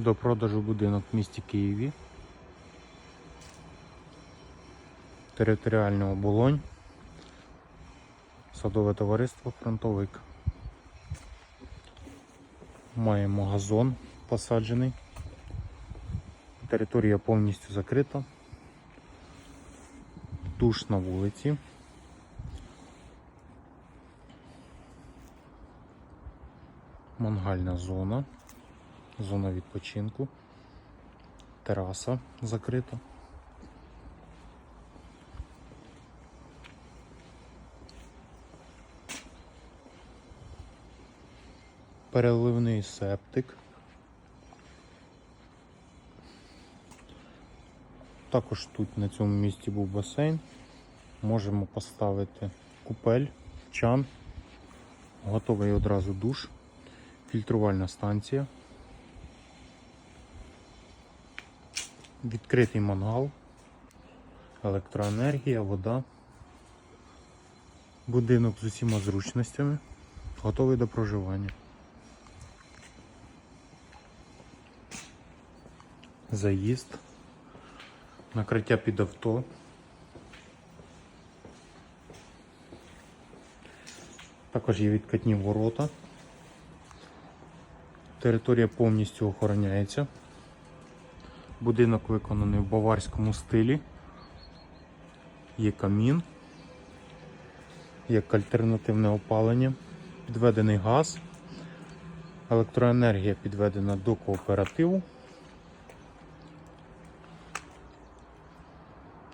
До продажу будинок в місті Києві. Територіальний оболонь. Садове товариство Фронтовик. Маємо газон посаджений. Територія повністю закрита. Душ на вулиці. Мангальна зона. Зона відпочинку. Тераса закрита. Переливний септик. Також тут на цьому місці був басейн. Можемо поставити купель, чан, готовий одразу душ, фільтрувальна станція, відкритий мангал, електроенергія, вода, будинок з усіма зручностями, готовий до проживання. Заїзд накриття під авто. Також є відкатні ворота. Територія повністю охороняється. Будинок виконаний в баварському стилі. Є камін, як альтернативне опалення, підведений газ, електроенергія підведена до кооперативу.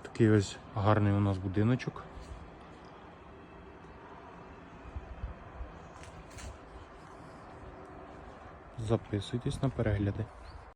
Такий ось гарний у нас будиночок. Записуйтесь на перегляди.